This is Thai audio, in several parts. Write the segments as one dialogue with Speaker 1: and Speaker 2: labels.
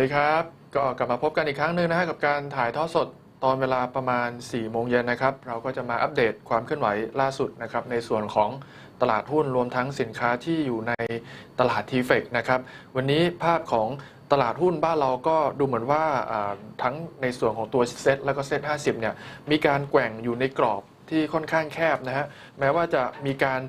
Speaker 1: ดีครับ ก็กลับมาพบกันอีกครั้งหนึ่งนะฮะกับการถ่ายทอดสดตอนเวลาประมาณ 4 โมงเย็นนะครับ เราก็จะมาอัปเดตความเคลื่อนไหวล่าสุดนะครับ ในส่วนของตลาดหุ้นรวมทั้งสินค้าที่อยู่ในตลาดทีเฟกนะครับ วันนี้ภาพของตลาดหุ้นบ้านเราก็ดูเหมือนว่าทั้งในส่วนของตัวเซ็ตแล้วก็เซ็ต50 เนี่ย มีการแกว่งอยู่ในกรอบ ที่ค่อนข้างแคบนะฮะแม้ว่าจะมีการ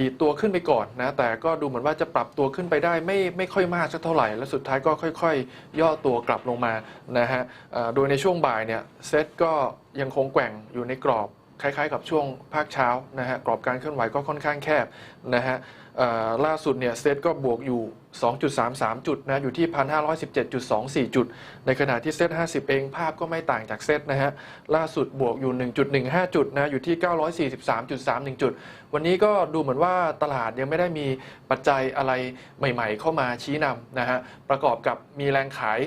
Speaker 1: ดีดตัวขึ้นไปก่อนนะแต่ก็ดูเหมือนว่าจะปรับตัวขึ้นไปได้ไม่ไม่ค่อยมากสักเท่าไหร่ และสุดท้ายก็ค่อยๆ ย่อตัวกลับลงมานะฮะโดยในช่วงบ่ายเนี่ยเซตก็ยังคงแกว่งอยู่ในกรอบคล้ายๆ กับช่วงภาคเช้านะฮะกรอบการเคลื่อนไหวก็ค่อนข้างแคบนะฮะล่าสุดเนี่ยเซตก็บวกอยู่ 2.33 จุดนะอยู่ที่ 1,517.24 จุด ในขณะที่เซต50 เองภาพก็ไม่ต่างจากเซตนะฮะล่าสุดบวกอยู่ 1.15 จุดนะอยู่ที่ 943.31 จุด วันนี้ก็ดูเหมือนว่าตลาดยังไม่ได้มีปัจจัยอะไรใหม่ๆ เข้ามาชี้นำนะฮะประกอบกับมีแรงขาย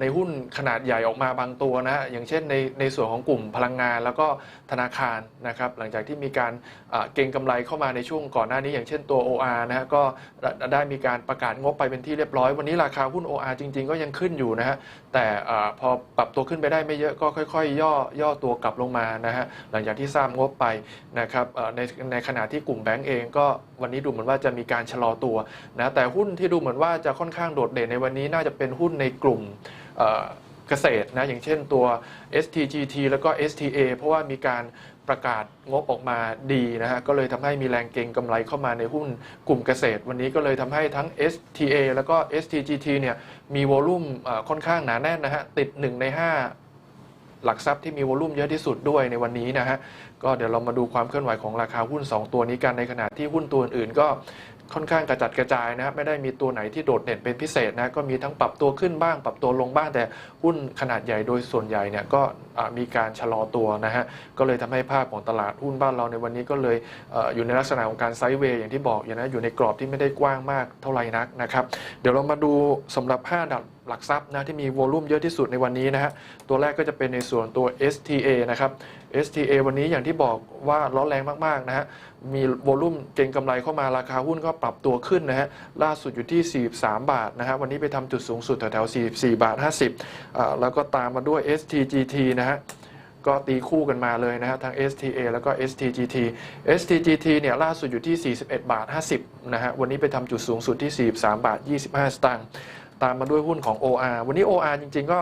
Speaker 1: ในหุ้นขนาดใหญ่ออกมาบางตัวนะฮะอย่างเช่นในในส่วนของกลุ่มพลังงานแล้วก็ธนาคารนะครับหลังจากที่มีการเอ่อเก็งกำไรเข้ามาในช่วงก่อนหน้านี้อย่างเช่นตัว OR นะฮะก็ได้มีการประกาศงบไปเป็นที่เรียบร้อย วันนี้ราคาหุ้น OR จริง ๆ ก็ยังขึ้นอยู่นะฮะแต่พอปรับตัวขึ้นไปได้ไม่เยอะก็ค่อย ๆ ย่อย่อตัวกลับลงมานะฮะหลังจากที่ทราบงบไปนะครับในในขณะที่กลุ่มแบงก์เองก็วันนี้ดูเหมือนว่าจะมีการชะลอตัวนะแต่หุ้นที่ดูเหมือนว่าจะค่อนข้างโดดเด่นในวันนี้น่าจะเป็นหุ้นในกลุ่มเอ่อเกษตรนะอย่างเช่นตัว STGT แล้วก็ STA เพราะว่ามีการ ประกาศงบออกมาดีนะฮะก็เลยทำให้มีแรงเก็งกำไรเข้ามาในหุ้นกลุ่มเกษตร วันนี้ก็เลยทำให้ทั้ง STA แล้วก็ STGT เนี่ยมีวอลุ่มค่อนข้างหนาแน่นนะฮะติด 1 ใน 5หลักทรัพย์ที่มีวอลุ่มเยอะที่สุดด้วยในวันนี้นะฮะ ก็เดี๋ยวเรามาดูความเคลื่อนไหวของราคาหุ้น 2 ตัวนี้กันในขณะที่หุ้นตัวอื่นๆก็ค่อนข้างกระจัดกระจายนะครับไม่ได้มีตัวไหนที่โดดเด่นเป็นพิเศษนะก็มีทั้งปรับตัวขึ้นบ้าง ปรับตัวลงบ้างแต่หุ้นขนาดใหญ่โดยส่วนใหญ่เนี่ยก็มีการชะลอตัวนะฮะก็เลยทำให้ภาพของตลาดหุ้นบ้านเราในวันนี้ก็เลยอยู่ในลักษณะของการไซด์เวย์อย่างที่บอกอย่างนะอยู่ในกรอบที่ไม่ได้กว้างมากเท่าไหร่นักนะครับเดี๋ยวเรามาดูสำหรับ 5 ดับ หลักทรัพย์นะที่มีวอลุ่มเยอะที่สุดในวันนี้นะฮะตัวแรกก็จะเป็นในส่วนตัว STA นะครับ STA วันนี้อย่างที่บอกว่าร้อนแรงมากๆนะฮะมีวอลุ่มเก็งกำไรเข้ามาราคาหุ้นก็ปรับตัวขึ้นนะฮะล่าสุดอยู่ที่ 43 บาทนะฮะวันนี้ไปทำจุดสูงสุดแถวๆ44 บาท 50อ่าแล้วก็ตามมาด้วย STGT นะฮะก็ตีคู่กันมาเลยนะฮะทั้ง STA แล้วก็ STGT STGT เนี่ยล่าสุดอยู่ที่ 41 บาท 50 นะฮะวันนี้ไปทำจุดสูงสุดที่ 43 บาท 25 สตางค์ ตามมาด้วยหุ้นของ OR วันนี้ OR จริง ๆ ก็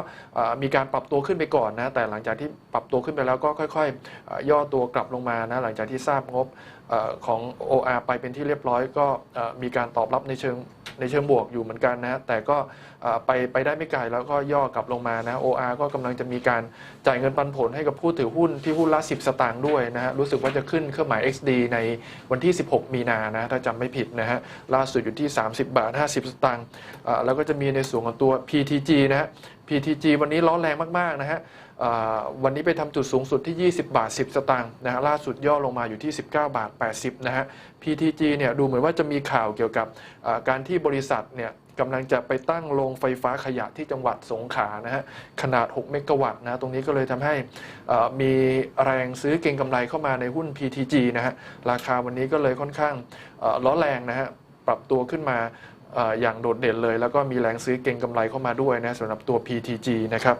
Speaker 1: มีการปรับตัวขึ้นไปก่อนนะแต่หลังจากที่ปรับตัวขึ้นไปแล้วก็ค่อยๆ ย่อตัวกลับลงมานะหลังจากที่ทราบงบเออของ OR ไปเป็นที่เรียบร้อยก็มีการตอบรับในเชิง ในเชิงบวกอยู่เหมือนกันนะแต่ก็ไปไปได้ไม่ไกลแล้วก็ย่อกลับลงมานะ OR ก็กำลังจะมีการจ่ายเงินปันผลให้กับผู้ถือหุ้นที่หุ้นละ 10 สตางค์ด้วยนะฮะรู้สึกว่าจะขึ้นเครื่องหมาย XD ในวันที่ 16 มีนานะถ้าจำไม่ผิดนะฮะล่าสุดอยู่ที่ 30 บาท 50 สตางค์แล้วก็จะมีในส่วนของตัว PTG นะฮะ PTG วันนี้ร้อนแรงมากๆนะฮะ วันนี้ไปทำจุดสูงสุดที่ 20 บาท 10 สตางค์นะฮะล่าสุดย่อลงมาอยู่ที่ 19 บาท 80 นะฮะ PTG เนี่ยดูเหมือนว่าจะมีข่าวเกี่ยวกับการที่บริษัทเนี่ยกำลังจะไปตั้งโรงไฟฟ้าขยะที่จังหวัดสงขลานะฮะขนาด 6 เมกะวัตต์นะตรงนี้ก็เลยทำให้มีแรงซื้อเก็งกำไรเข้ามาในหุ้น PTG นะฮะราคาวันนี้ก็เลยค่อนข้างร้อนแรงนะฮะปรับตัวขึ้นมา อย่างโดดเด่นเลย แล้วก็มีแรงซื้อเก็งกำไรเข้ามาด้วยนะสำหรับตัว PTG นะครับ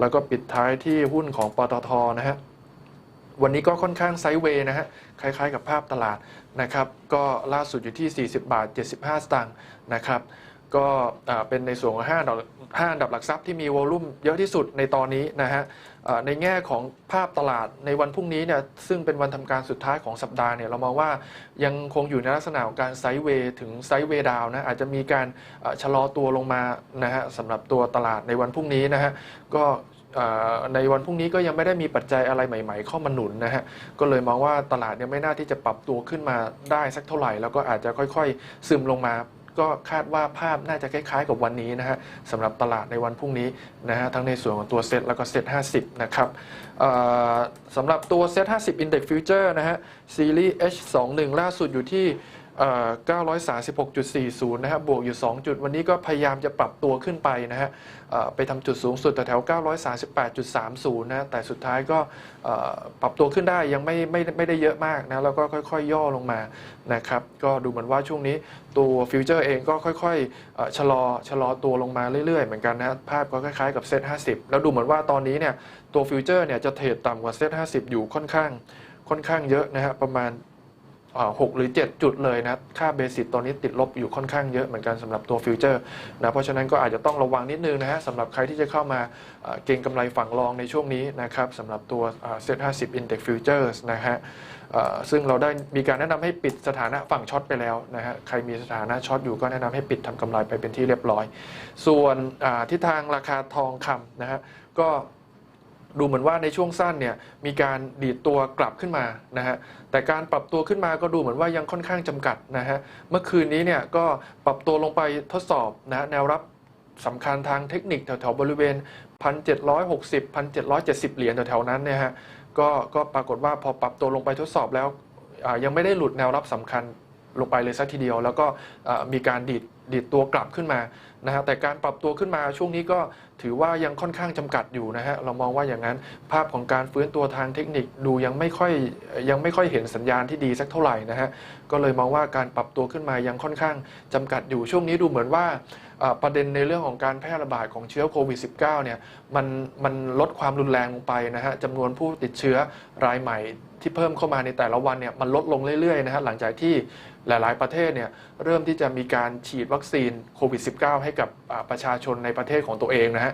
Speaker 1: แล้วก็ปิดท้ายที่หุ้นของปตทนะฮะวันนี้ก็ค่อนข้างไซด์เวย์นะฮะคล้ายๆกับภาพตลาดนะครับก็ล่าสุดอยู่ที่ 40 บาท 75 สตางค์นะครับ ก็เป็นในส่วนของ5อันดับ5อันดับหลักทรัพย์ที่มีวอลุ่มเยอะที่สุดในตอนนี้นะฮะในแง่ของภาพตลาดในวันพรุ่งนี้เนี่ยซึ่งเป็นวันทำการสุดท้ายของสัปดาห์เนี่ยเรามองว่ายังคงอยู่ในลักษณะของการไซด์เวย์ถึงไซด์เวย์ดาวนะอาจจะมีการชะลอตัวลงมานะฮะสำหรับตัวตลาดในวันพรุ่งนี้นะฮะก็ในวันพรุ่งนี้ก็ยังไม่ได้มีปัจจัยอะไรใหม่ ๆ เข้ามาหนุนนะฮะ ก็เลยมองว่าตลาดเนี่ยไม่น่าที่จะปรับตัวขึ้นมาได้สักเท่าไหร่ แล้วก็อาจจะค่อยๆ ซึมลงมา ก็คาดว่าภาพน่าจะคล้ายๆ กับวันนี้นะฮะสำหรับตลาดในวันพรุ่งนี้นะฮะทั้งในส่วนของตัวเซ็ตแล้วก็เซ็ต50 นะครับสำหรับตัวเซ็ต50 Index Future นะฮะซีรีส์ H21 ล่าสุดอยู่ที่ 936.40 นะฮะบวกอยู่ 2 จุด วันนี้ก็พยายามจะปรับตัวขึ้นไปนะฮะไปทำจุดสูงสุดแถว938.30 นะแต่สุดท้ายก็ปรับตัวขึ้นได้ยังไม่ไม่ไม่ได้เยอะมากนะแล้วก็ค่อยๆ ย่อลงมานะครับก็ดูเหมือนว่าช่วงนี้ตัวฟิวเจอร์เองก็ค่อยๆชะลอชะลอตัวลงมาเรื่อยๆ เหมือนกันนะภาพก็คล้ายๆกับเซ็ต50 แล้วดูเหมือนว่าตอนนี้เนี่ยตัวฟิวเจอร์เนี่ยจะเทรดต่ำกว่าเซ็ต50 อยู่ค่อนข้างค่อนข้างเยอะนะฮะประมาณ หกหรือ 7 จุดเลยนะค่าเบสิกตอนนี้ติดลบอยู่ค่อนข้างเยอะเหมือนกันสำหรับตัวฟิวเจอร์นะเพราะฉะนั้นก็อาจจะต้องระวังนิดนึงนะฮะสำหรับใครที่จะเข้ามาเก็งกำไรฝั่งรองในช่วงนี้นะครับสำหรับตัวเซ็ต50 Index Futures นะฮะซึ่งเราได้มีการแนะนำให้ปิดสถานะฝั่งช็อตไปแล้วนะฮะใครมีสถานะช็อตอยู่ก็แนะนำให้ปิดทำกำไรไปเป็นที่เรียบร้อย ส่วนทิศทางราคาทองคำนะฮะก็ ดูเหมือนว่าในช่วงสั้นเนี่ยมีการดีดตัวกลับขึ้นมานะฮะแต่การปรับตัวขึ้นมาก็ดูเหมือนว่ายังค่อนข้างจำกัดนะฮะเมื่อคืนนี้เนี่ยก็ปรับตัวลงไปทดสอบนะฮะแนวรับสำคัญทางเทคนิคแถวๆบริเวณ 1,760 1,770 เหรียญแถวๆนั้นเนี่ยฮะก็ก็ปรากฏว่าพอปรับตัวลงไปทดสอบแล้วยังไม่ได้หลุดแนวรับสำคัญลงไปเลยสักทีเดียว แล้วก็มีการดีดดีดตัวกลับขึ้นมานะฮะแต่การปรับตัวขึ้นมาช่วงนี้ก็ถือว่ายังค่อนข้างจำกัดอยู่นะฮะเรามองว่าอย่างนั้นภาพของการฟื้นตัวทางเทคนิคดูยังไม่ค่อยยังไม่ค่อยเห็นสัญญาณที่ดีสักเท่าไหร่นะฮะก็เลยมองว่าการปรับตัวขึ้นมายังค่อนข้างจำกัดอยู่ช่วงนี้ดูเหมือนว่าประเด็นในเรื่องของการแพร่ระบาดของเชื้อโควิด -19 เนี่ยมันมันลดความรุนแรงลงไปนะฮะจำนวนผู้ติดเชื้อรายใหม่ที่เพิ่มเข้ามาในแต่ละวันเนี่ยมันลดลงเรื่อยๆนะฮะหลังจากที่หลายๆประเทศเนี่ยเริ่มที่จะมีการฉีดวัคซีนโควิด -19 ให้กับประชาชนในประเทศของตัวเองนะฮะ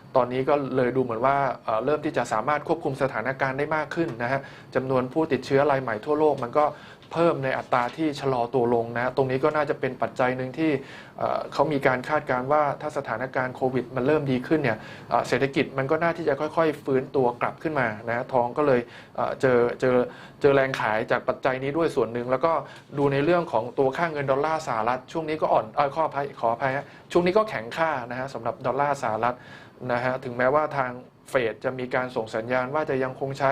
Speaker 1: ตอนนี้ก็เลยดูเหมือนว่าเริ่มที่จะสามารถควบคุมสถานการณ์ได้มากขึ้นนะฮะจำนวนผู้ติดเชื้อรายใหม่ทั่วโลกมันก็เพิ่มในอัตราที่ชะลอตัวลงนะตรงนี้ก็น่าจะเป็นปัจจัยหนึ่งที่เขามีการคาดการณ์ว่าถ้าสถานการณ์โควิด มันเริ่มดีขึ้นเนี่ยเศรษฐกิจมันก็น่าที่จะค่อยๆ ฟื้นตัวกลับขึ้นมานะฮะทองก็เลยเจอเจอเจอแรงขายจากปัจจัยนี้ด้วยส่วนหนึ่ง แล้วก็ดูในเรื่องของตัวค่าเงินดอลลาร์สหรัฐช่วงนี้ก็อ่อนเออขออภัยขออภัยฮะช่วงนี้ก็แข็งค่านะฮะสำหรับดอลลาร์สหรัฐ นะฮะถึงแม้ว่าทางเฟดจะมีการส่งสัญญาณว่าจะยังคงใช้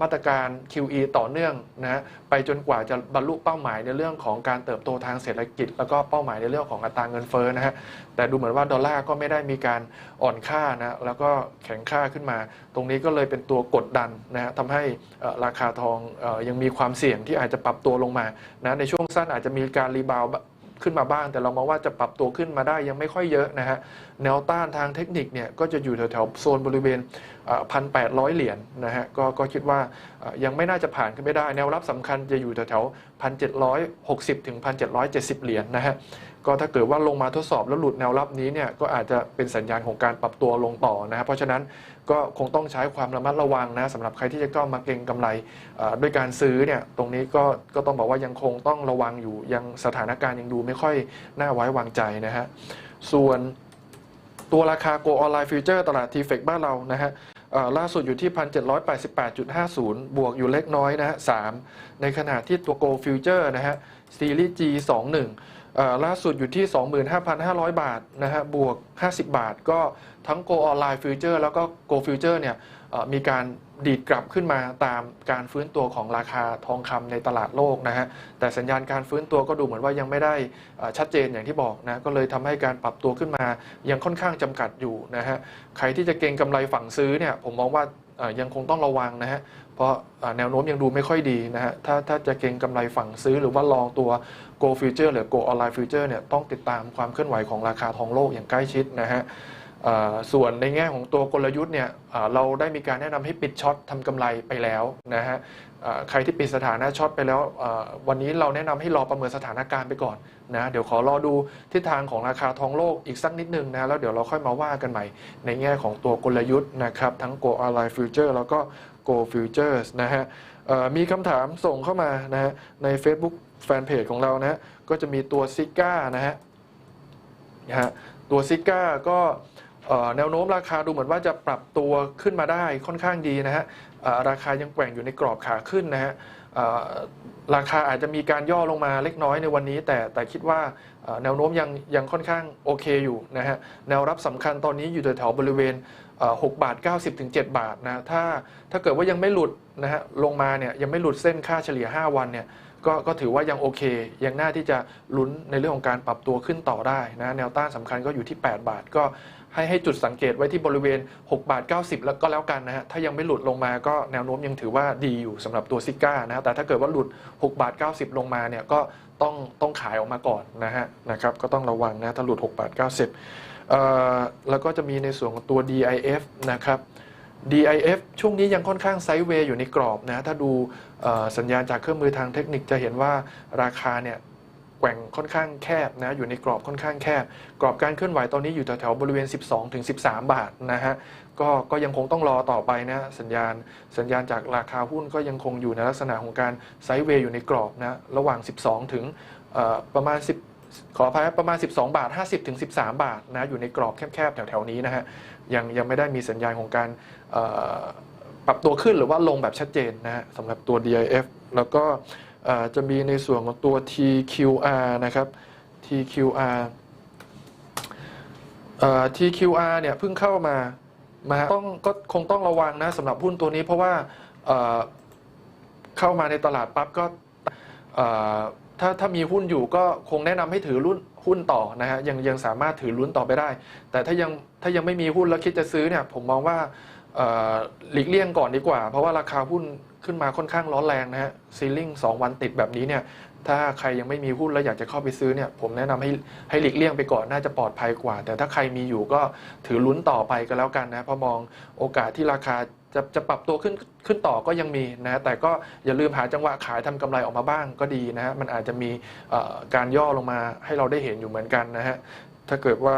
Speaker 1: มาตรการ QE ต่อเนื่องนะไปจนกว่าจะบรรลุเป้าหมายในเรื่องของการเติบโตทางเศรษฐกิจ แล้วก็เป้าหมายในเรื่องของอัตราเงินเฟ้อนะฮะแต่ดูเหมือนว่าดอลลาร์ก็ไม่ได้มีการอ่อนค่านะแล้วก็แข็งค่าขึ้นมา ตรงนี้ก็เลยเป็นตัวกดดันนะฮะทำให้ราคาทองยังมีความเสี่ยงที่อาจจะปรับตัวลงมานะในช่วงสั้นอาจจะมีการรีบาวด์ ขึ้นมาบ้าง แต่เรามองว่าจะปรับตัวขึ้นมาได้ยังไม่ค่อยเยอะนะฮะแนวต้านทางเทคนิคเนี่ยก็จะอยู่แถวๆโซนบริเวณพันแปดร้อยเหรียญนะฮะก็ก็คิดว่ายังไม่น่าจะผ่านขึ้นไม่ได้ แนวรับสำคัญจะอยู่แถวๆพันเจ็ดร้อยหกสิบถึงพันเจ็ดร้อยเจ็ดสิบเหรียญนะฮะ ก็ถ้าเกิดว่าลงมาทดสอบแล้วหลุดแนวรับนี้เนี่ยก็อาจจะเป็นสัญญาณของการปรับตัวลงต่อนะฮะเพราะฉะนั้นก็คงต้องใช้ความระมัดระวังนะสำหรับใครที่จะเข้ามาเก็งกำไรด้วยการซื้อเนี่ยตรงนี้ก็ก็ต้องบอกว่ายังคงต้องระวังอยู่ยังสถานการณ์ยังดูไม่ค่อยน่าไว้วางใจนะฮะส่วนตัวราคา Go Online Future ตลาด t f e c บ้านเรานะฮะล่าสุดอยู่ที่ 1,788.50 บวกอยู่เล็กน้อยนะฮะ3ในขณะที่ตัว Go Future นะฮะซีรีส์ G21 เอ่อ ล่าสุดอยู่ที่ 25,500 บาทนะฮะบวก 50 บาท ก็ทั้ง Go Online Future แล้วก็ Go Future เนี่ยมีการดีดกลับขึ้นมาตามการฟื้นตัวของราคาทองคำในตลาดโลกนะฮะแต่สัญญาณการฟื้นตัวก็ดูเหมือนว่ายังไม่ได้ชัดเจนอย่างที่บอกนะก็เลยทำให้การปรับตัวขึ้นมายังค่อนข้างจำกัดอยู่นะฮะใครที่จะเก็งกำไรฝั่งซื้อเนี่ยผมมองว่า ยังคงต้องระวังนะฮะ เพราะแนวโน้มยังดูไม่ค่อยดีนะฮะ ถ้าถ้าจะเก็งกำไรฝั่งซื้อหรือว่าลองตัว Go Future หรือ Go Online Future เนี่ยต้องติดตามความเคลื่อนไหวของราคาทองโลกอย่างใกล้ชิดนะฮะส่วนในแง่ของตัวกลยุทธ์เนี่ยเราได้มีการแนะนำให้ปิดช็อตทำกำไรไปแล้วนะฮะใครที่ปิดสถานะช็อตไปแล้ววันนี้เราแนะนำให้รอประเมินสถานการณ์ไปก่อน นะเดี๋ยวขอรอดูทิศทางของราคาทองโลกอีกสักนิดนึงนะแล้วเดี๋ยวเราค่อยมาว่ากันใหม่ ในแง่ของตัวกลยุทธ์นะครับ ทั้ง Go Online Future แล้วก็ Go Futures นะฮะมีคำถามส่งเข้ามานะฮะใน Facebook แฟนเพจของเรานะฮะก็จะมีตัวซิก้านะฮะนะฮะตัวซิก้าก็แนวโน้มราคาดูเหมือนว่าจะปรับตัวขึ้นมาได้ค่อนข้างดีนะฮะราคายังแกว่งอยู่ในกรอบขาขึ้นนะฮะ ราคาอาจจะมีการย่อลงมาเล็กน้อยในวันนี้ แต่แต่คิดว่าแนวโน้มยังยังค่อนข้างโอเคอยู่นะฮะแนวรับสำคัญตอนนี้อยู่แถวบริเวณ6บาท90ถึง7บาทนะถ้าถ้าเกิดว่ายังไม่หลุดนะฮะลงมาเนี่ยยังไม่หลุดเส้นค่าเฉลี่ย 5 วันเนี่ยก็ก็ถือว่ายังโอเค ยังน่าที่จะลุ้นในเรื่องของการปรับตัวขึ้นต่อได้นะแนวต้านสำคัญก็อยู่ที่ 8 บาทก็ ให้ให้จุดสังเกตไว้ที่บริเวณ 6 บาท 90 แล้วก็แล้วกันนะฮะถ้ายังไม่หลุดลงมาก็แนวโน้มยังถือว่าดีอยู่สำหรับตัวซิก้านะแต่ถ้าเกิดว่าหลุด 6 บาท 90 ลงมาเนี่ยก็ต้องต้องขายออกมาก่อนนะฮะนะครับก็ต้องระวังนะถ้าหลุด 6 บาท 90 แล้วก็จะมีในส่วนของตัว DIF นะครับ DIF ช่วงนี้ยังค่อนข้างไซด์เวย์อยู่ในกรอบนะถ้าดูสัญญาณจากเครื่องมือทางเทคนิคจะเห็นว่าราคาเนี่ย แกว่งค่อนข้างแคบนะอยู่ในกรอบค่อนข้างแคบ กรอบการเคลื่อนไหวตอนนี้อยู่แถวๆบริเวณ 12ถึง13 บาทนะฮะก็ก็ยังคงต้องรอต่อไปนะสัญญาณ สัญญาณจากราคาหุ้นก็ยังคงอยู่ในลักษณะของการไซด์เวย์อยู่ในกรอบนะระหว่าง 12 ถึงประมาณ 10ขออภัยประมาณ 12 บาท 50 ถึง 13 บาทนะอยู่ในกรอบแคบๆ แถวๆ นี้นะฮะยังยังไม่ได้มีสัญญาณของการปรับตัวขึ้นหรือว่าลงแบบชัดเจนนะฮะสำหรับตัว DIF แล้วก็ จะมีในส่วนของตัว TQR นะครับ TQR TQR เนี่ยเพิ่งเข้ามามาต้องก็คงต้องระวังนะสำหรับหุ้นตัวนี้เพราะว่าเข้ามาในตลาดปั๊บก็ถ้าถ้ามีหุ้นอยู่ก็คงแนะนำให้ถือรุ่นหุ้นต่อนะฮะยังยังสามารถถือลุ้นต่อไปได้ แต่ถ้ายังถ้ายังไม่มีหุ้นแล้วคิดจะซื้อเนี่ยผมมองว่าหลีกเลี่ยงก่อนดีกว่า เพราะว่าราคาหุ้น ขึ้นมาค่อนข้างร้อนแรงนะฮะซีลิ่ง2วันติดแบบนี้เนี่ยถ้าใครยังไม่มีหุ้นแล้วอยากจะเข้าไปซื้อเนี่ยผมแนะนำให้ให้หลีกเลี่ยงไปก่อนน่าจะปลอดภัยกว่า แต่ถ้าใครมีอยู่ก็ถือลุ้นต่อไปก็แล้วกันนะเพราะมองโอกาสที่ราคาจะจะปรับตัวขึ้นขึ้นต่อก็ยังมีนะแต่ก็อย่าลืมหาจังหวะขายทำกำไรออกมาบ้างก็ดีนะฮะมันอาจจะมีการย่อลงมาให้เราได้เห็นอยู่เหมือนกันนะฮะถ้าเกิดว่า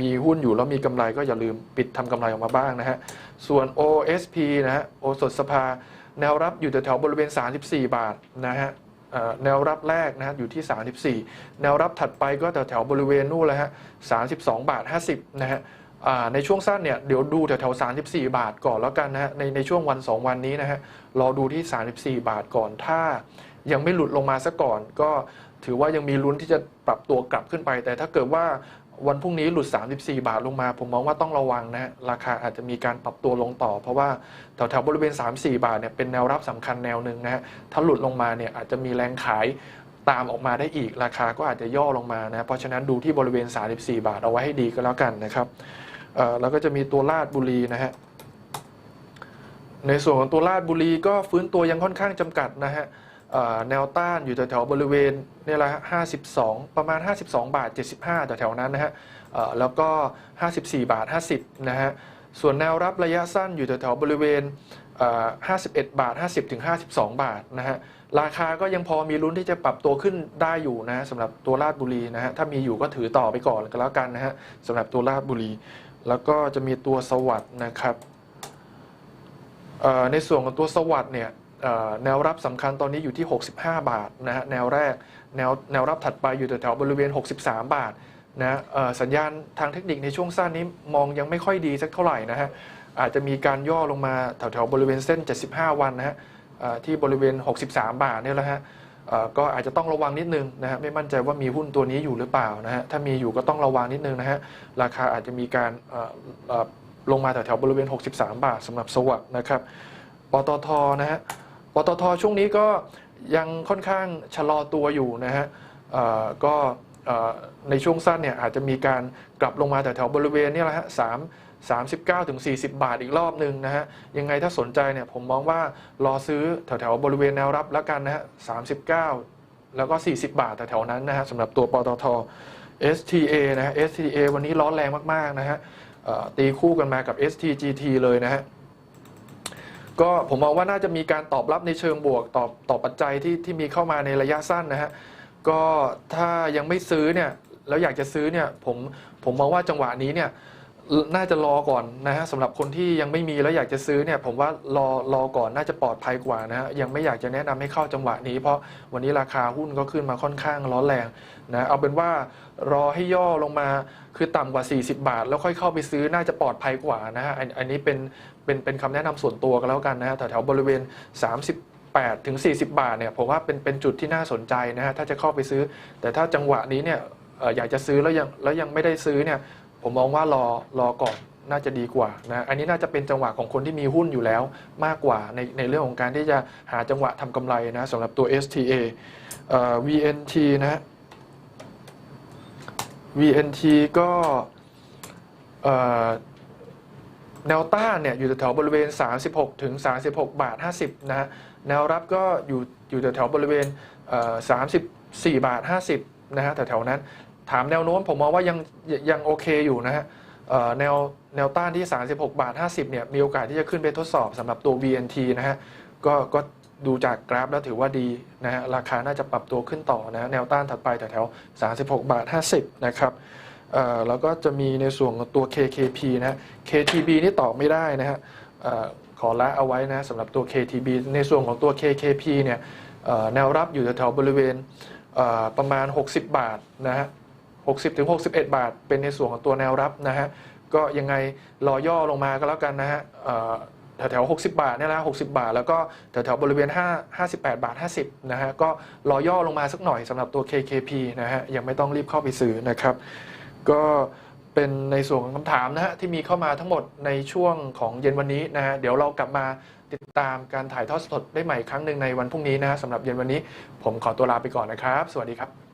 Speaker 1: มีหุ้นอยู่แล้วมีกำไรก็อย่าลืมปิดทำกำไรออกมาบ้างนะฮะส่วน OSP นะฮะโอสถสภา แนวรับอยู่แถวๆบริเวณ 34 บาทนะฮะแนวรับแรกนะฮะอยู่ที่ 34 แนวรับถัดไปก็แถวแถวๆบริเวณนู่นเลยฮะ32 บาท 50 นะฮะในช่วงสั้นเนี่ยเดี๋ยวดูแถวแถวๆ34 บาทก่อนแล้วกันนะฮะในในช่วงวัน 2 วันนี้นะฮะรอดูที่ 34 บาทก่อนถ้ายังไม่หลุดลงมาซะก่อนก็ถือว่ายังมีลุ้นที่จะปรับตัวกลับขึ้นไป แต่ถ้าเกิดว่า วันพรุ่งนี้หลุด 34 บาทลงมา ผมมองว่าต้องระวังนะ ราคาอาจจะมีการปรับตัวลงต่อ เพราะว่าแถวๆบริเวณ 3-4 บาทเนี่ยเป็นแนวรับสำคัญแนวหนึ่งนะฮะถ้าหลุดลงมาเนี่ยอาจจะมีแรงขายตามออกมาได้อีก ราคาก็อาจจะย่อลงมานะเพราะฉะนั้นดูที่บริเวณ 34 บาทเอาไว้ให้ดีก็แล้วกันนะครับเอ่อแล้วก็จะมีตัวลาดบุรีนะฮะในส่วนของตัวลาดบุรีก็ฟื้นตัวยังค่อนข้างจำกัดนะฮะ แนวต้านอยู่แถวๆบริเวณนี่แหละ52ประมาณ 52 บาท 75แถวๆนั้นนะฮะแล้วก็ 54 บาท 50นะฮะส่วนแนวรับระยะสั้นอยู่แถวๆบริเวณ 51 บาท 50ถึง52 บาทนะฮะราคาก็ยังพอมีลุ้นที่จะปรับตัวขึ้นได้อยู่นะฮะสำหรับตัวลาดบุรีนะฮะถ้ามีอยู่ก็ถือต่อไปก่อนก็แล้วกันนะฮะสำหรับตัวลาดบุรี แล้วก็จะมีตัวสวัสดนะครับในส่วนของตัวสวัสดเนี่ย แนวรับสำคัญตอนนี้อยู่ที่ 65 บาทนะฮะแนวแรกแนวแนวรับถัดไปอยู่แถวๆบริเวณ 63 บาทนะเอ่อสัญญาณทางเทคนิคในช่วงสั้นนี้มองยังไม่ค่อยดีสักเท่าไหร่นะฮะอาจจะมีการย่อลงมาแถวๆบริเวณเส้น 75 วันนะฮะที่บริเวณ 63 บาทเนี่ยแหละฮะก็อาจจะต้องระวังนิดนึงนะฮะไม่มั่นใจว่ามีหุ้นตัวนี้อยู่หรือเปล่านะฮะถ้ามีอยู่ก็ต้องระวังนิดนึงนะฮะราคาอาจจะมีการลงมาแถวๆบริเวณ 63 บาทสำหรับสวัสดนะครับปตทนะฮะ ปตทช่วงนี้ก็ยังค่อนข้างชะลอตัวอยู่นะฮะก็ในช่วงสั้นเนี่ยอาจจะมีการกลับลงมาแต่แถวบริเวณนี่แหละฮะสาม39ถึง40บาทอีกรอบหนึ่งนะฮะยังไงถ้าสนใจเนี่ยผมมองว่ารอซื้อแถวๆบริเวณแนวรับแล้วกันนะฮะ39แล้วก็ 40 บาทแถวๆนั้นนะฮะสำหรับตัวปตท STA นะฮะ STA วันนี้ร้อนแรงมาก ๆ นะฮะตีคู่กันมากับ STGT เลยนะฮะ ก็ผมมองว่าน่าจะมีการตอบรับในเชิงบวกตอบตอบปัจจัยที่ที่มีเข้ามาในระยะสั้นนะฮะก็ถ้ายังไม่ซื้อเนี่ยแล้วอยากจะซื้อเนี่ยผมผมมองว่าจังหวะนี้เนี่ยน่าจะรอก่อนนะฮะสำหรับคนที่ยังไม่มีแล้วอยากจะซื้อเนี่ยผมว่ารอรอก่อนน่าจะปลอดภัยกว่านะฮะยังไม่อยากจะแนะนำให้เข้าจังหวะนี้ เพราะวันนี้ราคาหุ้นก็ขึ้นมาค่อนข้างร้อนแรงนะเอาเป็นว่ารอให้ย่อลงมาคือต่ำกว่า 40 บาท แล้วค่อยเข้าไปซื้อน่าจะปลอดภัยกว่านะฮะอันนี้เป็น เป็นเป็นคำแนะนำส่วนตัวกันแล้วกันนะฮะแถวๆบริเวณ30 8ถึง40 บาทเนี่ยผมว่าเป็นเป็นจุดที่น่าสนใจนะฮะถ้าจะเข้าไปซื้อ แต่ถ้าจังหวะนี้เนี่ยเอ่ออยากจะซื้อแล้วยังแล้วยังไม่ได้ซื้อเนี่ยผมมองว่ารอรอก่อนน่าจะดีกว่านะอันนี้น่าจะเป็นจังหวะของคนที่มีหุ้นอยู่แล้วมากกว่าในในเรื่องของการที่จะหาจังหวะทำกำไรนะสำหรับตัว STA เอ่อ VNT นะ VNT ก็เอ่อ แนวต้านเนี่ยอยู่แถวบริเวณ 36 ถึง 36 บาท 50 นะฮะ แนวรับก็อยู่อยู่แถวบริเวณ 34 บาท 50 นะฮะ แถวๆนั้น ถามแนวโน้มผมมองว่ายังยังโอเคอยู่นะฮะแนวแนวต้านที่ 36 บาท 50 เนี่ย มีโอกาสที่จะขึ้นไปทดสอบสำหรับตัว VNT นะฮะ ก็ก็ดูจากกราฟแล้วถือว่าดีนะฮะ ราคาน่าจะปรับตัวขึ้นต่อนะแนวต้านถัดไปแถวๆ36 บาท 50 นะครับ แล้วก็จะมีในส่วนของตัว KKP นะฮะ KTB นี่ตอบไม่ได้นะฮะขอละเอาไว้นะสำหรับตัว KTB ในส่วนของตัว KKP เนี่ยแนวรับอยู่แถวๆบริเวณประมาณ 60 บาทนะฮะ60ถึง61 บาท เป็นในส่วนของตัวแนวรับนะฮะก็ยังไงรอย่อลงมาก็แล้วกันนะฮะแถวๆ 60 บาทเนี่ยนะ60 บาท แล้วก็แถวๆ บริเวณ 5 58 บาท 50 นะฮะ ก็รอย่อลงมาสักหน่อยสำหรับตัว KKP นะฮะ ยังไม่ต้องรีบเข้าไปซื้อนะครับ ก็เป็นในส่วนของคำถามนะฮะที่มีเข้ามาทั้งหมดในช่วงของเย็นวันนี้นะฮะเดี๋ยวเรากลับมาติดตามการถ่ายทอดสดได้ใหม่ครั้งหนึ่งในวันพรุ่งนี้นะฮะสำหรับเย็นวันนี้ ผมขอตัวลาไปก่อนนะครับ สวัสดีครับ